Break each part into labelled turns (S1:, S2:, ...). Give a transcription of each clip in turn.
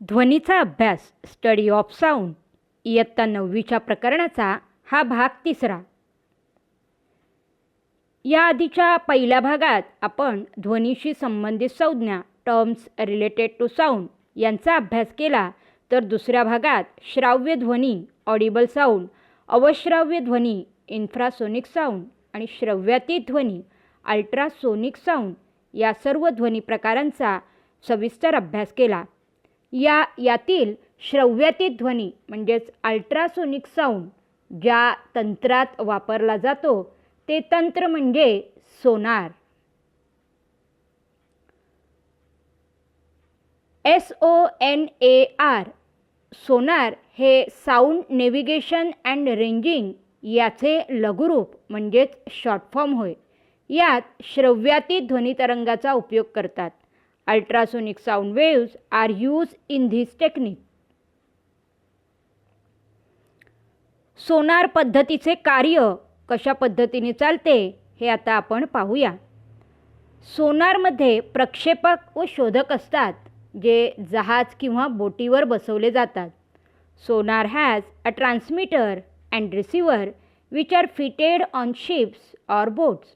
S1: ध्वनीचा अभ्यास study of sound इयत्ता नववीच्या प्रकरणाचा हा भाग तिसरा. या आधीच्या पहिल्या भागात आपण ध्वनीशी संबंधित संज्ञा टर्म्स रिलेटेड टू साऊंड यांचा अभ्यास केला तर दुसऱ्या भागात श्राव्य ध्वनी ऑडिबल साऊंड अवश्राव्य ध्वनी इन्फ्रासोनिक साऊंड आणि श्रव्यातीत ध्वनी अल्ट्रासोनिक साऊंड या सर्व ध्वनी प्रकारांचा सविस्तर अभ्यास केला. या यातील श्रव्यती ध्वनी म्हणजेच अल्ट्रासोनिक साऊंड ज्या तंत्रात वापरला जातो ते तंत्र म्हणजे sonar. S O N A R sonar हे साऊंड नेव्हिगेशन अँड रेंजिंग याचे लघुरूप म्हणजेच शॉर्ट फॉर्म होय. यात श्रव्याती ध्वनितरंगाचा उपयोग करतात. Ultrasonic sound waves are use in this technique. Sonar पद्धतीचे कार्य कशा पद्धतीने चालते हे आता आपण पाहूया. सोनारमध्ये प्रक्षेपक व शोधक असतात जे जहाज किंवा बोटीवर बसवले जातात. Sonar has a transmitter and receiver which are fitted on ships or boats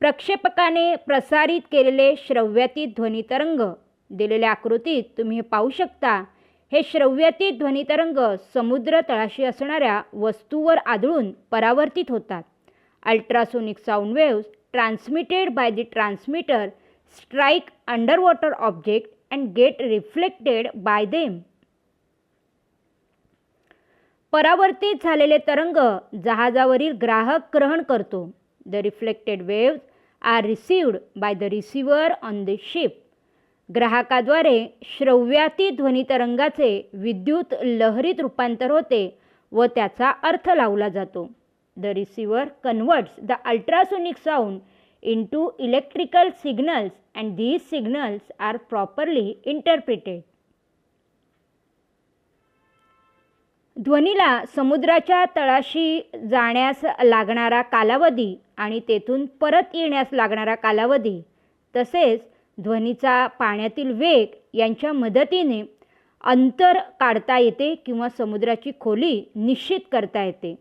S1: प्रक्षेपकाने प्रसारित केलेले श्रव्यातीत ध्वनितरंग दिलेल्या आकृतीत तुम्ही हे पाहू शकता. हे श्रव्यातीत ध्वनितरंग समुद्र तळाशी असणाऱ्या वस्तूवर आदळून परावर्तित होतात. Ultrasonic sound waves transmitted by the transmitter strike under water object and get reflected by them. परावर्तित झालेले तरंग जहाजावरील ग्राहक ग्रहण करतो. The reflected waves are received by the receiver on the ship ग्राहकाद्वारे श्रव्याती ध्वनितरंगाचे विद्युत लहरीत रूपांतर होते व त्याचा अर्थ लावला जातो. The receiver converts the ultrasonic sound into electrical signals and these signals are properly interpreted ध्वनीला समुद्राच्या तळाशी जाण्यास लागणारा कालावधी आणि तेथून परत येण्यास लागणारा कालावधी तसेच ध्वनीचा पाण्यातील वेग यांच्या मदतीने अंतर काढता येते किंवा समुद्राची खोली निश्चित करता येते.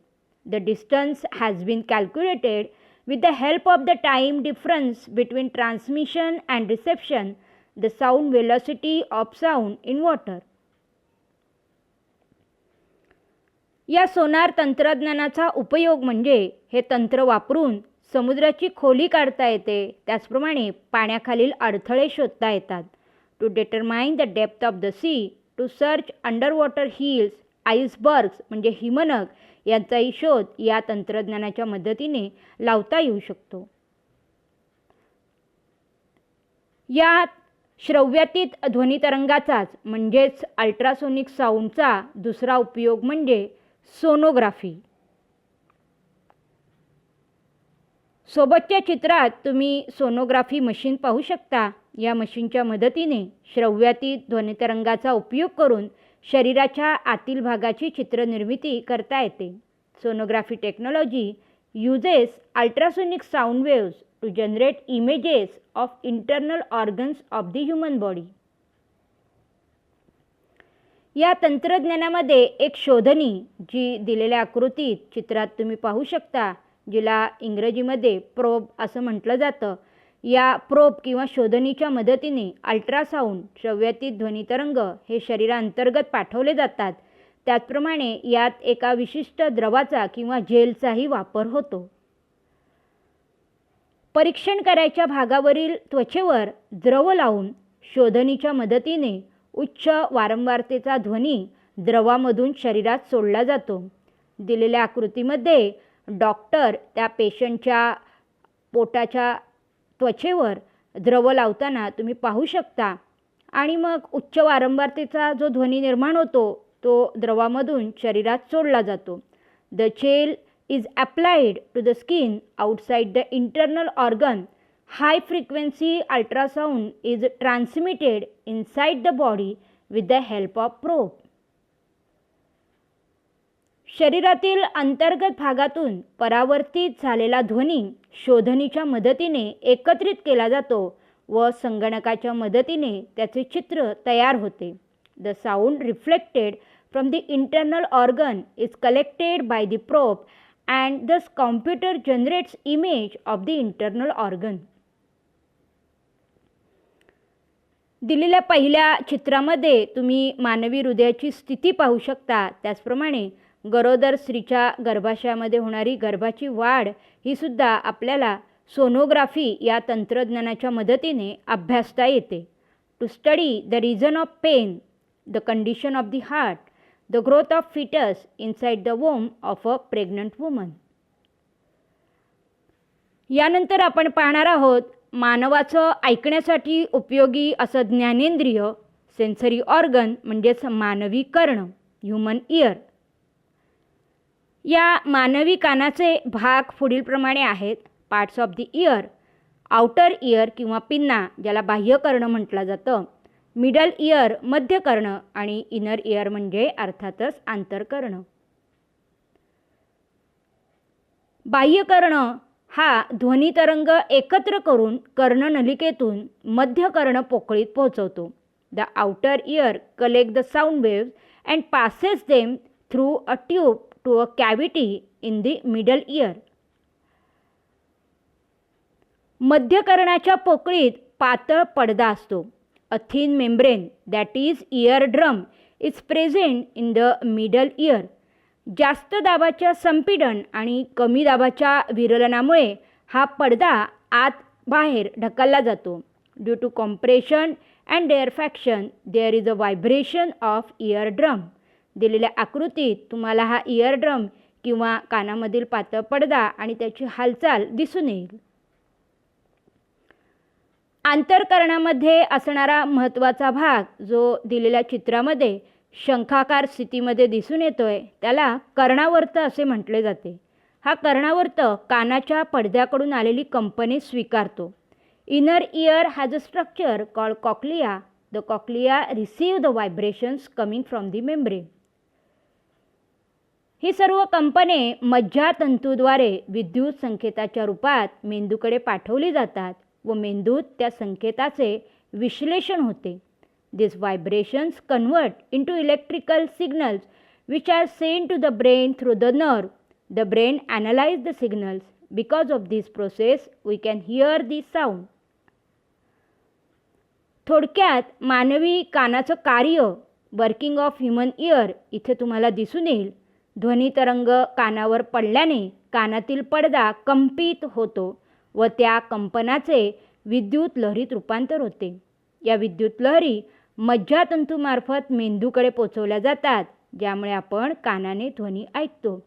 S1: The distance has been calculated with the help of the time difference between transmission and reception the sound velocity of sound in water या सोनार तंत्रज्ञानाचा उपयोग म्हणजे हे तंत्र वापरून समुद्राची खोली काढता येते. त्याचप्रमाणे पाण्याखालील अडथळे शोधता येतात. To determine the depth of the sea to search under water hills icebergs म्हणजे हिमनग यांचाही शोध या तंत्रज्ञानाच्या मदतीने लावता येऊ शकतो. या श्रव्यातीत ध्वनितरंगाचाच म्हणजेच अल्ट्रासोनिक साऊंडचा दुसरा उपयोग म्हणजे सोनोग्राफी. सोबतच्या चित्रात तुम्ही सोनोग्राफी मशीन पाहू शकता. या मशीनच्या मदतीने श्रव्यातील ध्वनितरंगाचा उपयोग करून शरीराच्या आतील भागाची चित्रनिर्मिती करता येते. Sonography technology uses ultrasonic sound waves to generate images of internal organs of the human body. या तंत्रज्ञानामध्ये एक शोधनी जी दिलेल्या आकृतीत चित्रात तुम्ही पाहू शकता जिला इंग्रजीमध्ये प्रोब असं म्हटलं जातं. या प्रोब किंवा शोधनीच्या मदतीने अल्ट्रासाऊंड श्रव्यातीत ध्वनितरंग हे शरीरांतर्गत पाठवले जातात. त्याचप्रमाणे यात एका विशिष्ट द्रवाचा किंवा जेलचाही वापर होतो. परीक्षण करायच्या भागावरील त्वचेवर द्रव लावून शोधनीच्या मदतीने उच्च वारंवारतेचा ध्वनी द्रवामधून शरीरात सोडला जातो. दिलेल्या आकृतीमध्ये डॉक्टर त्या पेशंटच्या पोटाच्या त्वचेवर द्रव लावताना तुम्ही पाहू शकता. आणि मग उच्च वारंवारतेचा जो ध्वनी निर्माण होतो तो द्रवामधून शरीरात सोडला जातो. The gel is applied to the skin outside the internal organ high frequency ultrasound is transmitted inside the body with the help of probe शरीरातील अंतर्गत भागातून परावर्तित झालेला ध्वनी शोधनीच्या मदतीने एकत्रित केला जातो व संगणकाच्या मदतीने त्याचे चित्र तयार होते. The sound reflected from the internal organ is collected by the probe and thus computer generates image of the internal organ दिलेल्या पहिल्या चित्रामध्ये तुम्ही मानवी हृदयाची स्थिती पाहू शकता. त्याचप्रमाणे गरोदर स्त्रीच्या गर्भाशयामध्ये होणारी गर्भाची वाढ ही सुद्धा आपल्याला सोनोग्राफी या तंत्रज्ञानाच्या मदतीने अभ्यासता येते. To study the reason of pain the condition of the heart the growth of foetus inside the womb of a pregnant woman यानंतर आपण पाहणार आहोत मानवाचं ऐकण्यासाठी उपयोगी असं ज्ञानेंद्रिय सेन्सरी ऑर्गन म्हणजेच मानवी कर्ण ह्युमन इयर या मानवी कानाचे भाग पुढीलप्रमाणे आहेत parts of the ear outer ear किंवा पिन्ना ज्याला बाह्य कर्ण म्हटलं जातं. मिडल इयर मध्य कर्ण आणि इनर इयर म्हणजे अर्थातच आंतरकर्ण. बाह्यकर्ण हा ध्वनितरंग एकत्र करून कर्णनलिकेतून मध्य कर्ण पोकळीत पोहोचवतो. The outer ear collect the sound waves and passes them through a tube to a cavity in the middle ear मध्यकर्णाच्या पोकळीत पातळ पडदा असतो. A thin membrane that is eardrum is present in the middle ear जास्त दाबाच्या संपीडन आणि कमी दाबाच्या विरलनामुळे हा पडदा आत बाहेर ढकलला जातो. Due to compression and rarefaction there is a vibration of eardrum दिलेल्या आकृतीत तुम्हाला हा इयर ड्रम किंवा कानामधील पातळ पडदा आणि त्याची हालचाल दिसून येईल. आंतरकरणामध्ये असणारा महत्त्वाचा भाग जो दिलेल्या चित्रामध्ये शंखाकार स्थितीमध्ये दिसून येतोय. त्याला कर्णावर्त असे म्हटले जाते. हा कर्णावर्त कानाच्या पडद्याकडून आलेली कंपनी स्वीकारतो. Inner ear has a structure call cochlea the cochlea receive the vibrations coming from the membrane ही सर्व कंपने मज्जातंतूद्वारे विद्युत संकेताच्या रूपात मेंदूकडे पाठवली जातात व मेंदूत त्या संकेताचे विश्लेषण होते. These vibrations convert into electrical signals which are sent to the brain through the nerve. The brain analyzes the signals. Because of this process, we can hear the sound. थोडक्यात मानवी कानाचं कार्य वर्किंग ऑफ ह्युमन इयर इथे तुम्हाला दिसून येईल ध्वनी तरंग कानावर पडल्याने कानातील पडदा कंपित होतो व त्या कंपनाचे विद्युत लहरीत रूपांतर होते या विद्युत लहरी मज्जातंतूमार्फत मेंदूकडे पोचवल्या जातात ज्यामुळे आपण कानाने ध्वनी ऐकतो.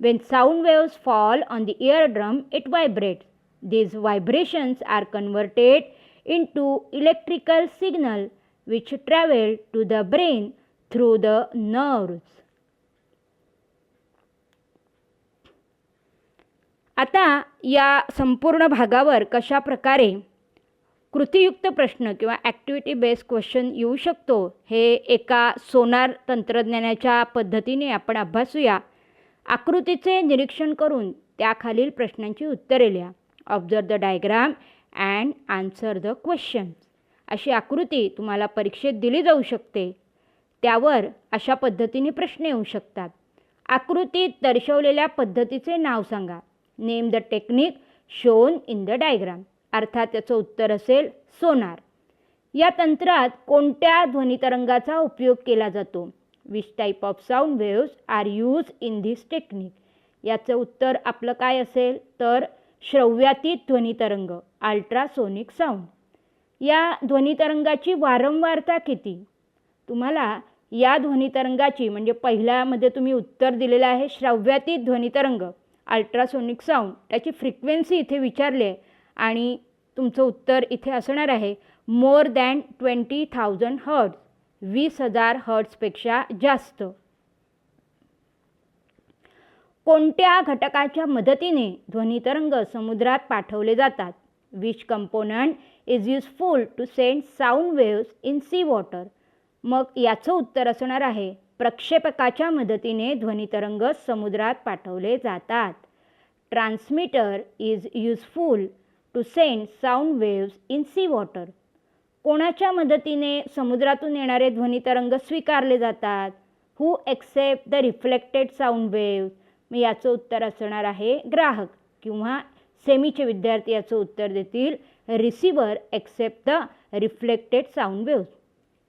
S1: When sound waves fall on the eardrum it vibrate these vibrations are converted into electrical signal which travel to the brain through the nerves आता या संपूर्ण भागावर कशा प्रकारे कृतीयुक्त प्रश्न किंवा ॲक्टिव्हिटी बेस्ड क्वेश्चन येऊ शकतो. हे एका सोनार तंत्रज्ञानाच्या पद्धतीने आपण अभ्यासूया. आकृतीचे निरीक्षण करून त्याखालील प्रश्नांची उत्तरे लिहा. Observe the diagram and answer the questions अशी आकृती तुम्हाला परीक्षेत दिली जाऊ शकते. त्यावर अशा पद्धतीने प्रश्न येऊ शकतात. आकृतीत दर्शवलेल्या पद्धतीचे नाव सांगा. Name the technique shown in the diagram अर्थात त्याचं उत्तर असेल सोनार. या तंत्रात कोणत्या ध्वनितरंगाचा उपयोग केला जातो? Which type of sound waves are use in this technique याचं उत्तर आपलं काय असेल? तर श्रव्यातीत ध्वनितरंग अल्ट्रासोनिक साऊंड या ध्वनितरंगाची वारंवारता किती? तुम्हाला या ध्वनितरंगाची म्हणजे पहिल्यामध्ये तुम्ही उत्तर दिलेलं आहे श्रव्यातीत ध्वनितरंग अल्ट्रासोनिक साऊंड त्याची फ्रिक्वेन्सी इथे विचारली आहे आणि तुमचं उत्तर इथे असणार आहे more than twenty thousand hertz वीस हजार हर्ट्सपेक्षा जास्त. कोणत्या घटकाच्या मदतीने ध्वनितरंग समुद्रात पाठवले जातात? Which component is useful to send sound waves in sea water मग याचं उत्तर असणार आहे प्रक्षेपकाच्या मदतीने ध्वनितरंग समुद्रात पाठवले जातात. Transmitter is useful to send sound waves in sea water कोणाच्या मदतीने समुद्रातून येणारे ध्वनितरंग स्वीकारले जातात? Who accept the reflected sound wave मग याचं उत्तर असणार आहे ग्राहक किंवा सेमीचे विद्यार्थी याचं उत्तर देतील receiver accept the reflected sound waves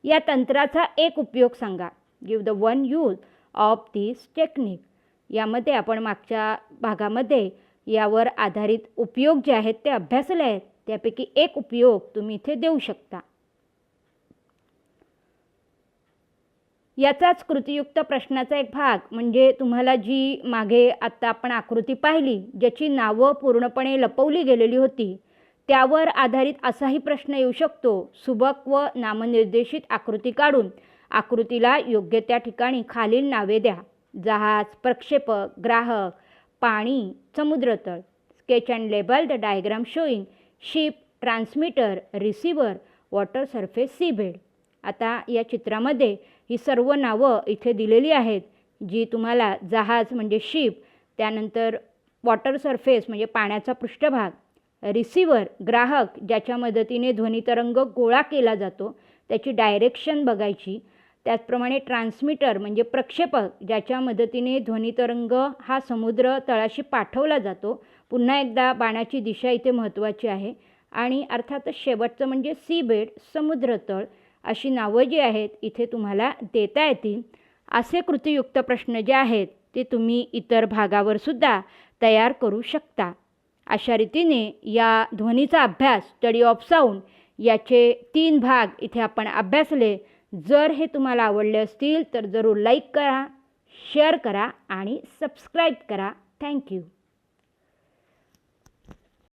S1: या तंत्राचा एक उपयोग सांगा. Give the one use of this technique यामध्ये आपण मागच्या भागामध्ये यावर आधारित उपयोग जे आहेत ते अभ्यासले आहेत. त्यापैकी एक उपयोग तुम्ही इथे देऊ शकता. याचाच कृतीयुक्त प्रश्नाचा एक भाग म्हणजे तुम्हाला जी मागे आत्ता आपण आकृती पाहिली ज्याची नावं पूर्णपणे लपवली गेलेली होती त्यावर आधारित असाही प्रश्न येऊ शकतो. सुबक व नामनिर्देशित आकृती काढून आकृतीला योग्य त्या ठिकाणी खालील नावे द्या. जहाज प्रक्षेपक ग्राहक पाणी समुद्रतळ sketch and label the diagram showing ship transmitter receiver water surface seabed आता या चित्रामध्ये ही सर्व नावं इथे दिलेली आहेत जी तुम्हाला जहाज म्हणजे शिप त्यानंतर वॉटर सरफेस म्हणजे पाण्याचा पृष्ठभाग रिसिव्हर ग्राहक ज्याच्या मदतीने ध्वनितरंग गोळा केला जातो त्याची डायरेक्शन बघायची त्याचप्रमाणे ट्रान्समीटर म्हणजे प्रक्षेपक ज्याच्या मदतीने ध्वनितरंग हा समुद्र तळाशी पाठवला जातो. पुन्हा एकदा बाणाची दिशा इथे महत्त्वाची आहे. आणि अर्थातच शेवटचं म्हणजे सी बेड समुद्रतळ अशी नावं जी आहेत इथे तुम्हाला देता येतील. असे कृतीयुक्त प्रश्न जे आहेत ते तुम्ही इतर भागावर सुद्धा तयार करू शकता. अशा रीतीने या ध्वनीचा अभ्यास स्टडी ऑफ साऊंड याचे तीन भाग इथे आपण अभ्यासले. जर हे तुम्हाला आवडले असतील तर जरूर लाईक करा शेअर करा आणि सबस्क्राईब करा. थँक्यू